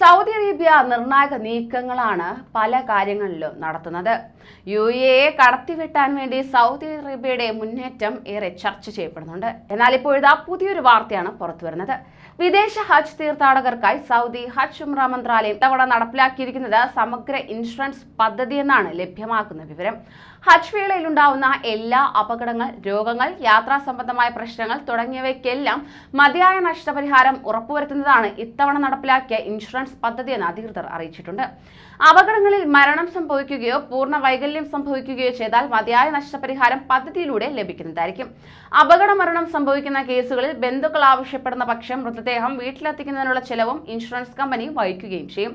Saudi Arabia നിർണായക നീക്കങ്ങളാണ് പല കാര്യങ്ങളിലും നടത്തുന്നത്. യു എയെ കടത്തിവെട്ടാൻ വേണ്ടി സൗദി അറേബ്യയുടെ മുന്നേറ്റം ഏറെ ചർച്ച ചെയ്യപ്പെടുന്നുണ്ട്. എന്നാൽ ഇപ്പോഴിതാ പുതിയൊരു വാർത്തയാണ് പുറത്തുവരുന്നത് വിദേശ ഹജ്ജ് തീർത്ഥാടകർക്കായി സൗദി ഹജ്ജ് ഉംറ മന്ത്രാലയം ഇത്തവണ നടപ്പിലാക്കിയിരിക്കുന്നത് സമഗ്ര ഇൻഷുറൻസ് പദ്ധതി എന്നാണ് ലഭ്യമാക്കുന്ന വിവരം. ഹജ്ജ് വേളയിൽ ഉണ്ടാവുന്ന എല്ലാ അപകടങ്ങൾ രോഗങ്ങൾ യാത്രാ സംബന്ധമായ പ്രശ്നങ്ങൾ തുടങ്ങിയവയ്ക്കെല്ലാം മതിയായ നഷ്ടപരിഹാരം ഉറപ്പുവരുത്തുന്നതാണ് ഇത്തവണ നടപ്പിലാക്കിയ ഇൻഷുറൻസ് പദ്ധതി എന്ന് അധികൃതർ അറിയിച്ചിട്ടുണ്ട്. അപകടങ്ങളിൽ മരണം സംഭവിക്കുകയോ പൂർണ വൈകല്യം സംഭവിക്കുകയോ ചെയ്താൽ മതിയായ നഷ്ടപരിഹാരം പദ്ധതിയിലൂടെ ലഭിക്കുന്നതായിരിക്കും. അപകട മരണം സംഭവിക്കുന്ന കേസുകളിൽ ബന്ധുക്കൾ ആവശ്യപ്പെടുന്ന പക്ഷം മൃതദേഹം വീട്ടിലെത്തിക്കുന്നതിനുള്ള ചെലവും ഇൻഷുറൻസ് കമ്പനി വഹിക്കുകയും ചെയ്യും.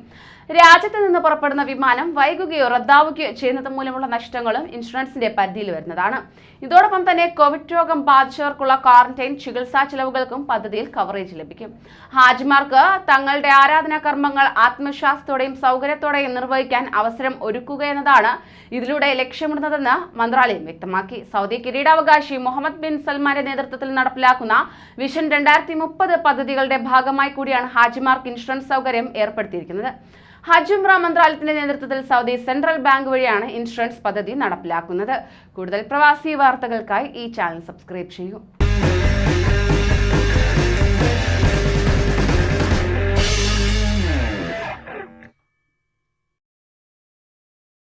രാജ്യത്ത് നിന്ന് പുറപ്പെടുന്ന വിമാനം വൈകുകയോ റദ്ദാവുകയോ ചെയ്യുന്നത് മൂലമുള്ള നഷ്ടങ്ങളും ഇൻഷുറൻസിന്റെ പരിധിയിൽ വരുന്നതാണ്. ഇതോടൊപ്പം തന്നെ കോവിഡ് രോഗം ബാധിച്ചവർക്കുള്ള ക്വാറന്റൈൻ ചികിത്സാ ചെലവുകൾക്കും പദ്ധതിയിൽ കവറേജ് ലഭിക്കും. ഹാജിമാർക്ക് തങ്ങളുടെ ആരാധനാ കർമ്മങ്ങൾ ആത്മവിശ്വാസത്തോടെയും സൗകര്യത്തോടെയും നിർവഹിക്കാൻ അവസരം ഒരുക്കുക എന്നതാണ് ഇതിലൂടെ ലക്ഷ്യമിടുന്നതെന്ന് മന്ത്രാലയം വ്യക്തമാക്കി. സൗദി കിരീടാവകാശി മുഹമ്മദ് ബിൻ സൽമാന്റെ നേതൃത്വത്തിൽ നടപ്പിലാക്കുന്ന വിഷൻ രണ്ടായിരത്തി മുപ്പത് പദ്ധതികളുടെ ഭാഗമായി കൂടിയാണ് ഹാജിമാർക്ക് ഇൻഷുറൻസ് സൗകര്യം ഏർപ്പെടുത്തിയിരിക്കുന്നത്. ഹജുംറ മന്ത്രാലയത്തിന്റെ നേതൃത്വത്തിൽ സൗദി സെൻട്രൽ ബാങ്ക് വഴിയാണ് ഇൻഷുറൻസ് പദ്ധതി നടപ്പിലാക്കുന്നത്. കൂടുതൽ പ്രവാസി വാർത്തകൾക്കായി ഈ ചാനൽ സബ്സ്ക്രൈബ് ചെയ്യൂ.